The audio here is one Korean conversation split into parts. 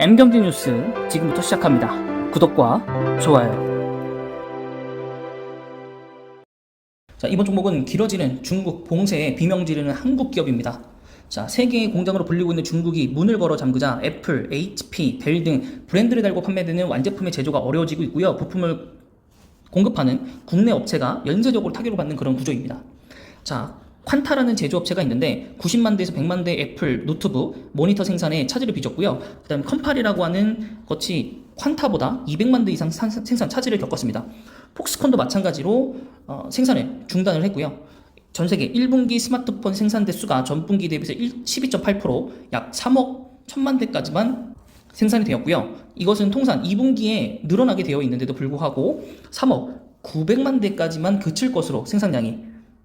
M경제 뉴스 지금부터 시작합니다. 구독과 좋아요. 자, 이번 종목은 길어지는 중국 봉쇄에 비명 지르는 한국 기업입니다. 자, 세계의 공장으로 불리고 있는 중국이 문을 걸어 잠그자 애플, HP, 델 등 브랜드를 달고 판매되는 완제품의 제조가 어려워지고 있고요. 부품을 공급하는 국내 업체가 연쇄적으로 타격을 받는 그런 구조입니다. 자, 콴타라는 제조업체가 있는데 90만 대에서 100만 대 애플 노트북 모니터 생산에 차질을 빚었고요. 그다음 컴팔이라고 하는 것이 콴타보다 200만 대 이상 산- 생산 차질을 겪었습니다. 폭스콘도 마찬가지로 어, 생산을 중단을 했고요. 전 세계 1분기 스마트폰 생산 대수가 전분기 대비해서 12.8%약 3억 1천만 대까지만 생산이 되었고요. 이것은 통상 2분기에 늘어나게 되어 있는데도 불구하고 3억 900만 대까지만 그칠 것으로 생산량이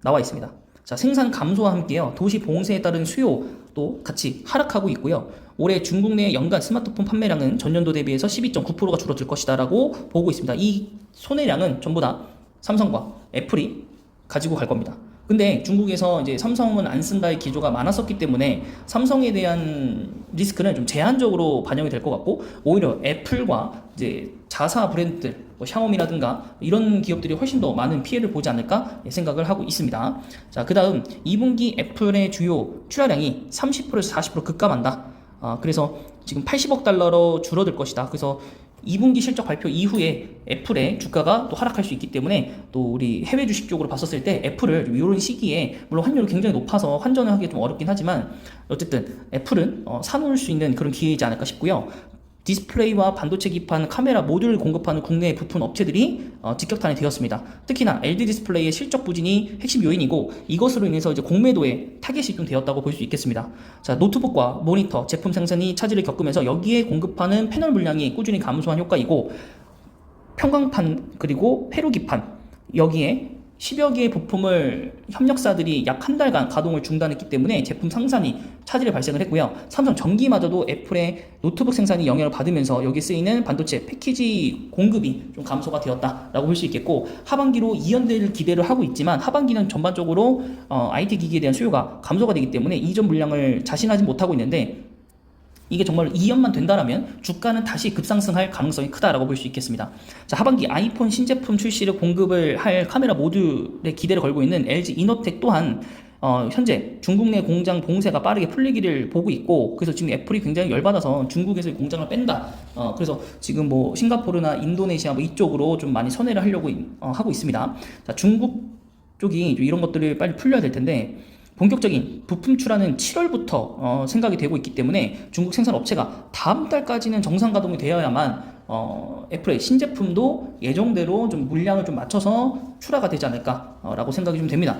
나와 있습니다. 자, 생산 감소와 함께요. 도시 봉쇄에 따른 수요도 같이 하락하고 있고요. 올해 중국 내 연간 스마트폰 판매량은 전년도 대비해서 12.9%가 줄어들 것이다라고 보고 있습니다. 이 손해량은 전부 다 삼성과 애플이 가지고 갈 겁니다. 근데 중국에서 이제 삼성은 안 쓴다의 기조가 많았었기 때문에 삼성에 대한 리스크는 좀 제한적으로 반영이 될 것 같고 오히려 애플과 이제 자사 브랜드들 뭐 샤오미라든가 이런 기업들이 훨씬 더 많은 피해를 보지 않을까 생각을 하고 있습니다. 자, 그 다음 2분기 애플의 주요 출하량이 30%에서 40% 급감한다. 아, 그래서 지금 80억 달러로 줄어들 것이다. 그래서 2분기 실적 발표 이후에 애플의 주가가 또 하락할 수 있기 때문에 또 우리 해외 주식 쪽으로 봤었을 때 애플을 이런 시기에 물론 환율이 굉장히 높아서 환전을 하기 좀 어렵긴 하지만 어쨌든 애플은 어, 사놓을 수 있는 그런 기회이지 않을까 싶고요. 디스플레이와 반도체 기판, 카메라 모듈을 공급하는 국내 부품 업체들이 어, 직격탄이 되었습니다. 특히나 LG 디스플레이의 실적 부진이 핵심 요인이고 이것으로 인해서 이제 공매도에 타겟이 좀 되었다고 볼 수 있겠습니다. 자, 노트북과 모니터 제품 생산이 차질을 겪으면서 여기에 공급하는 패널 물량이 꾸준히 감소한 효과이고 평광판 그리고 회로기판 여기에 10여 개의 부품을 협력사들이 약 한 달간 가동을 중단했기 때문에 제품 상산이 차질을 발생을 했고요. 삼성 전기마저도 애플의 노트북 생산이 영향을 받으면서 여기 쓰이는 반도체 패키지 공급이 좀 감소가 되었다라고 볼 수 있겠고 하반기로 이연될 기대를 하고 있지만 하반기는 전반적으로 어, IT 기기에 대한 수요가 감소가 되기 때문에 이전 물량을 자신하지 못하고 있는데 이게 정말 2년만 된다라면 주가는 다시 급상승할 가능성이 크다라고 볼 수 있겠습니다. 자, 하반기 아이폰 신제품 출시를 공급을 할 카메라 모듈에 기대를 걸고 있는 LG 이노텍 또한 어, 현재 중국 내 공장 봉쇄가 빠르게 풀리기를 보고 있고 그래서 지금 애플이 굉장히 열받아서 중국에서 공장을 뺀다. 어, 그래서 지금 뭐 싱가포르나 인도네시아 뭐 이쪽으로 좀 많이 선회를 하려고 이- 어, 하고 있습니다. 자, 중국 쪽이 이런 것들을 빨리 풀려야 될 텐데 본격적인 부품 출하는 7월부터 어, 생각이 되고 있기 때문에 중국 생산 업체가 다음 달까지는 정상 가동이 되어야만 어, 애플의 신제품도 예정대로 좀 물량을 좀 맞춰서 출하가 되지 않을까라고 생각이 좀 됩니다.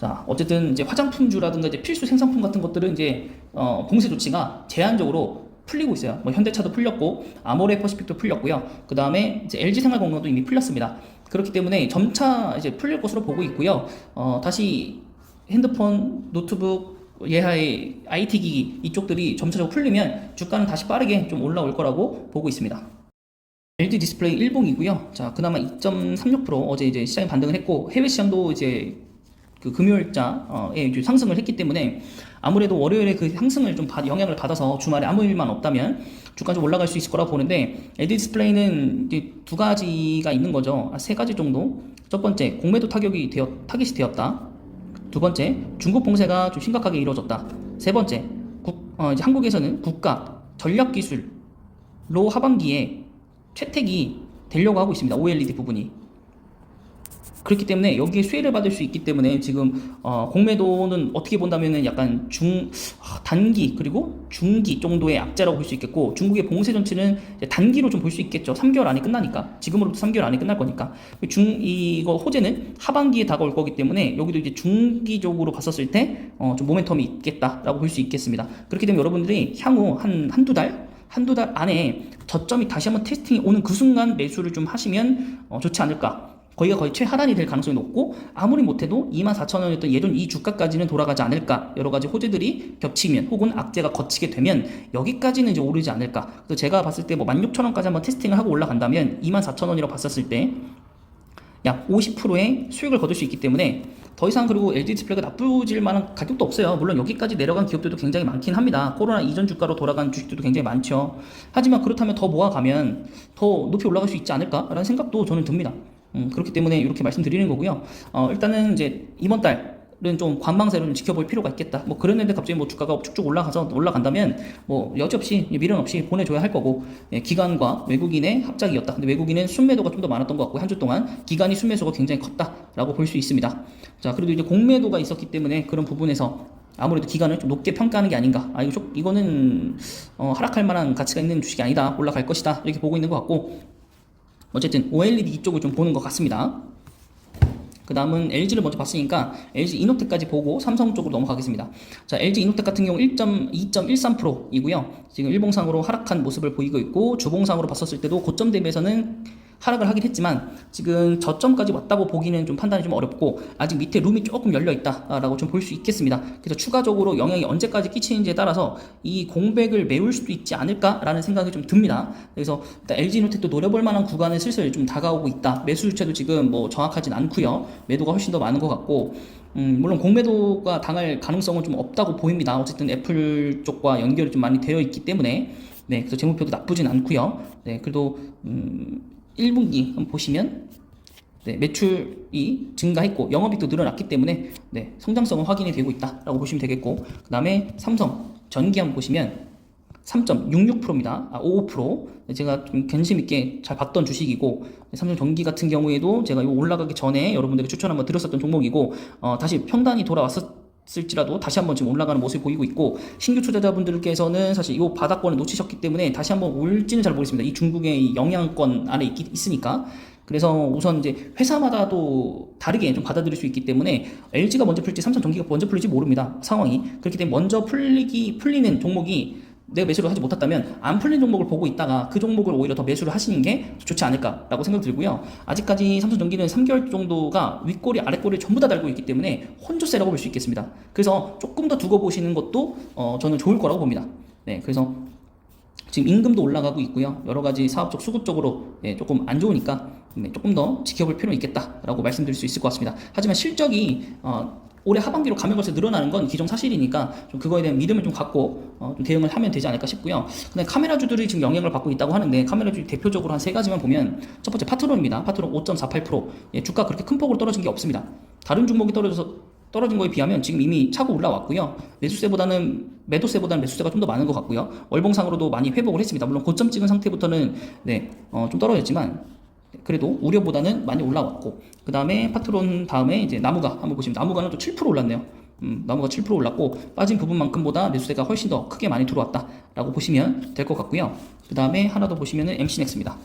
자, 어쨌든 이제 화장품주라든가 이제 필수 생산품 같은 것들은 이제 어, 봉쇄 조치가 제한적으로 풀리고 있어요. 뭐 현대차도 풀렸고 아모레 퍼시픽도 풀렸고요. 그 다음에 이제 LG 생활건강도 이미 풀렸습니다. 그렇기 때문에 점차 이제 풀릴 것으로 보고 있고요. 어, 다시 핸드폰, 노트북, 예하의 IT 기기 이쪽들이 점차적으로 풀리면 주가는 다시 빠르게 좀 올라올 거라고 보고 있습니다. LG 디스플레이 일봉이고요. 자, 그나마 2.36% 어제 이제 시장이 반등을 했고 해외 시장도 이제 그 금요일자에 이제 상승을 했기 때문에 아무래도 월요일에 그 상승을 좀 받- 영향을 받아서 주말에 아무 일만 없다면 주가 좀 올라갈 수 있을 거라고 보는데 LG 디스플레이는 이제 두 가지가 있는 거죠. 아, 세 가지 정도. 첫 번째 공매도 타격이 되었 타깃이 되었다. 두 번째 중국 봉쇄가 좀 심각하게 이루어졌다. 세 번째 국, 어, 이제 한국에서는 국가 전략 기술로 하반기에 채택이 되려고 하고 있습니다. OLED 부분이. 그렇기 때문에 여기에 수혜를 받을 수 있기 때문에 지금 어, 공매도는 어떻게 본다면은 약간 중 아, 단기 그리고 중기 정도의 악재라고 볼 수 있겠고 중국의 봉쇄 정치는 단기로 좀 볼 수 있겠죠. 3개월 안에 끝나니까 지금으로부터 3개월 안에 끝날 거니까 중 이거 호재는 하반기에 다가올 거기 때문에 여기도 이제 중기적으로 봤었을 때 어, 좀 모멘텀이 있겠다라고 볼 수 있겠습니다. 그렇기 때문에 여러분들이 향후 한 한두 달 한두 달 안에 저점이 다시 한번 테스팅이 오는 그 순간 매수를 좀 하시면 어, 좋지 않을까. 거기가 거의 최하단이 될 가능성이 높고 아무리 못해도 24,000원이었던 예전 이 주가까지는 돌아가지 않을까 여러 가지 호재들이 겹치면 혹은 악재가 거치게 되면 여기까지는 이제 오르지 않을까 그래서 제가 봤을 때뭐 16,000원까지 한번 테스팅을 하고 올라간다면 24,000원이라고 봤었을 때 약 50%의 수익을 거둘 수 있기 때문에 더 이상 그리고 LG 디스플레이가 나쁘질 만한 가격도 없어요. 물론 여기까지 내려간 기업들도 굉장히 많긴 합니다. 코로나 이전 주가로 돌아간 주식들도 굉장히 많죠. 하지만 그렇다면 더 모아가면 더 높이 올라갈 수 있지 않을까라는 생각도 저는 듭니다. 음, 그렇기 때문에 이렇게 말씀드리는 거고요. 어, 일단은 이제 이번 달. 은좀 관망세를 좀 지켜볼 필요가 있겠다. 뭐 그랬는데 갑자기 뭐 주가가 쭉쭉 올라가서 올라간다면 뭐 여지없이 미련 없이 보내줘야 할 거고 예, 기관과 외국인의 합작이었다. 근데 외국인은 순매도가 좀 더 많았던 것 같고 한 주 동안 기관이 순매수가 굉장히 컸다라고 볼 수 있습니다. 자 그래도 이제 공매도가 있었기 때문에 그런 부분에서 아무래도 기간을 좀 높게 평가하는 게 아닌가. 아, 이거 좀, 이거는, 어, 하락할 만한 가치가 있는 주식이 아니다. 올라갈 것이다. 이렇게 보고 있는 것 같고. 어쨌든, OLED 이쪽을 좀 보는 것 같습니다. 그 다음은 LG를 먼저 봤으니까 LG 이노텍까지 보고 삼성 쪽으로 넘어가겠습니다. 자, LG 이노텍 같은 경우 1.2.13%이고요. 지금 일봉상으로 하락한 모습을 보이고 있고 주봉상으로 봤었을 때도 고점 대비해서는 하락을 하긴 했지만 지금 저점까지 왔다고 보기는 좀 판단이 좀 어렵고 아직 밑에 룸이 조금 열려 있다라고 좀 볼 수 있겠습니다. 그래서 추가적으로 영향이 언제까지 끼치는지에 따라서 이 공백을 메울 수도 있지 않을까라는 생각이 좀 듭니다. 그래서 일단 LG 이노텍도 노려볼 만한 구간에 슬슬 좀 다가오고 있다. 매수 주체도 지금 뭐 정확하진 않고요. 매도가 훨씬 더 많은 것 같고 음, 물론 공매도가 당할 가능성은 좀 없다고 보입니다. 어쨌든 애플 쪽과 연결이 좀 많이 되어 있기 때문에 네, 그래서 재무표도 나쁘진 않고요. 네, 그래도 음, 1분기 한번 보시면 네, 매출이 증가했고 영업이익도 늘어났기 때문에 네, 성장성은 확인이 되고 있다라고 보시면 되겠고 그 다음에 삼성 전기 한번 보시면 3.66%입니다. 아, 55%. 제가 좀 견심 있게 잘 봤던 주식이고 삼성 전기 같은 경우에도 제가 올라가기 전에 여러분들에게 추천 한번 드렸었던 종목이고 어, 다시 평단이 돌아왔 을지라도 다시 한번 지금 올라가는 모습을 보이고 있고 신규 투자자분들께서는 사실 이 바닥권을 놓치셨기 때문에 다시 한번 올지는 잘 모르겠습니다. 이 중국의 이 영향권 안에 있, 있으니까 그래서 우선 이제 회사마다도 다르게 좀 받아들일 수 있기 때문에 LG가 먼저 풀지 삼성 전기가 먼저 풀릴지 모릅니다. 상황이 그렇기 때문에 먼저 풀리기 풀리는 종목이 내가 매수를 하지 못했다면 안 풀린 종목을 보고 있다가 그 종목을 오히려 더 매수를 하시는 게 좋지 않을까라고 생각 들고요. 아직까지 삼성전기는 3개월 정도가 윗꼬리 아랫꼬리 전부 다 달고 있기 때문에 혼조세라고 볼 수 있겠습니다. 그래서 조금 더 두고 보시는 것도 어, 저는 좋을 거라고 봅니다. 네, 그래서 지금 임금도 올라가고 있고요. 여러 가지 사업적 수급적으로 예, 조금 안 좋으니까 네, 조금 더 지켜볼 필요는 있겠다라고 말씀드릴 수 있을 것 같습니다. 하지만 실적이 어, 올해 하반기로 가맹거래 늘어나는 건 기존 사실이니까 좀 그거에 대한 믿음을 좀 갖고 어, 좀 대응을 하면 되지 않을까 싶고요. 근데 카메라주들이 지금 영향을 받고 있다고 하는데 카메라주 대표적으로 한 세 가지만 보면 첫 번째 파트론입니다. 파트론 5.48% 예, 주가 그렇게 큰 폭으로 떨어진 게 없습니다. 다른 종목이 떨어져서 떨어진 거에 비하면 지금 이미 차고 올라왔고요. 매수세보다는 매도세보다는 매수세가 좀 더 많은 것 같고요. 월봉상으로도 많이 회복을 했습니다. 물론 고점 찍은 상태부터는 네, 어, 좀 떨어졌지만 그래도 우려보다는 많이 올라왔고 그 다음에 파트론 다음에 이제 나무가 한번 보시면 나무가는 또 7% 올랐네요. 음, 나무가 7% 올랐고 빠진 부분만큼보다 매수세가 훨씬 더 크게 많이 들어왔다라고 보시면 될 것 같고요. 그 다음에 하나 더 보시면은 MC넥스입니다.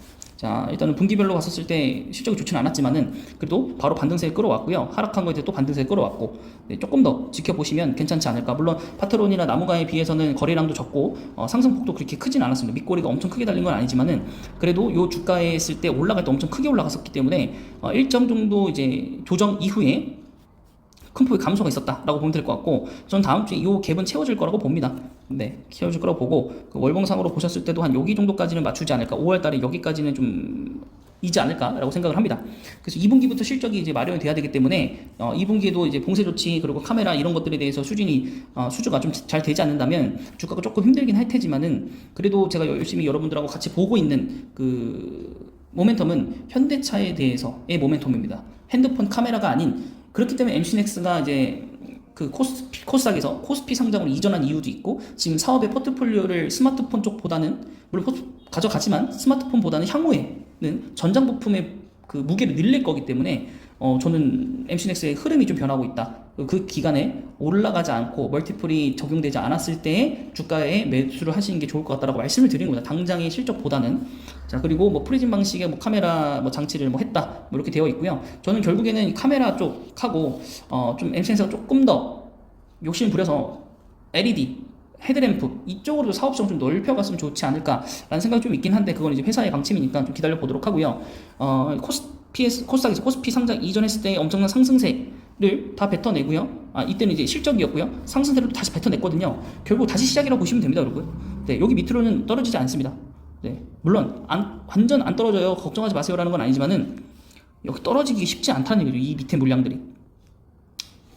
자, 일단은 분기별로 봤었을 때 실적이 좋지는 않았지만은 그래도 바로 반등세를 끌어왔고요. 하락한 거에 대해 또 반등세를 끌어왔고 네, 조금 더 지켜보시면 괜찮지 않을까. 물론 파트론이나 나무가에 비해서는 거래량도 적고 어, 상승폭도 그렇게 크진 않았습니다. 밑꼬리가 엄청 크게 달린 건 아니지만은 그래도 요 주가에 있을 때 올라갈 때 엄청 크게 올라갔었기 때문에 어, 일정 정도 이제 조정 이후에 큰 폭의 감소가 있었다라고 보면 될 것 같고 저는 다음 주에 이 갭은 채워질 거라고 봅니다. 네, 채워질 거라고 보고 그 월봉상으로 보셨을 때도 한 여기 정도까지는 맞추지 않을까. 5월 달에 여기까지는 좀 이지 않을까라고 생각을 합니다. 그래서 2분기부터 실적이 이제 마련이 돼야 되기 때문에 어, 2분기에도 이제 봉쇄 조치 그리고 카메라 이런 것들에 대해서 수준이 어, 수주가 좀 잘 되지 않는다면 주가가 조금 힘들긴 할 테지만은 그래도 제가 열심히 여러분들하고 같이 보고 있는 그 모멘텀은 현대차에 대해서의 모멘텀입니다. 핸드폰 카메라가 아닌 그렇기 때문에 MC넥스가 이제 그 코스피, 코스닥에서 코스피 상장으로 이전한 이유도 있고 지금 사업의 포트폴리오를 스마트폰 쪽보다는 물론 포트, 가져가지만 스마트폰보다는 향후에는 전장 부품의 그 무게를 늘릴 거기 때문에 어 저는 MC넥스의 흐름이 좀 변하고 있다. 그 기간에 올라가지 않고 멀티플이 적용되지 않았을 때에 주가에 매수를 하시는 게 좋을 것 같다라고 말씀을 드리는 겁니다. 당장의 실적보다는 자 그리고 뭐 프리즘 방식의 뭐 카메라 뭐 장치를 뭐 했다 뭐 이렇게 되어 있고요. 저는 결국에는 이 카메라 쪽하고 어 좀 MC넥스가 조금 더 욕심 부려서 LED 헤드램프 이쪽으로도 사업성 좀 넓혀갔으면 좋지 않을까라는 생각이 좀 있긴 한데 그건 이제 회사의 방침이니까 좀 기다려 보도록 하고요. 어 코스피에서 코스닥에서 코스피 상장 이전했을 때 엄청난 상승세를 네, 다 뱉어내고요. 아, 이때는 이제 실적이었고요. 상승세를 다시 뱉어냈거든요. 결국 다시 시작이라고 보시면 됩니다, 여러분. 네, 여기 밑으로는 떨어지지 않습니다. 네, 물론 안, 완전 안 떨어져요. 걱정하지 마세요라는 건 아니지만은 여기 떨어지기 쉽지 않다는 얘기죠. 이 밑에 물량들이.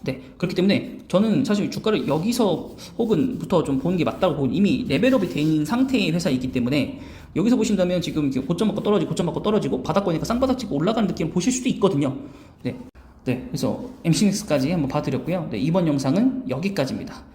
네, 그렇기 때문에 저는 사실 주가를 여기서 혹은부터 좀 보는 게 맞다고 보는 이미 레벨업이 돼 있는 상태의 회사이기 때문에 여기서 보신다면 지금 고점 맞고 떨어지고 고점 맞고 떨어지고 바닥 거니까 쌍바닥 찍고 올라가는 느낌 보실 수도 있거든요. 네. 네, 그래서 MCNX까지 한번 봐드렸고요. 네, 이번 영상은 여기까지입니다.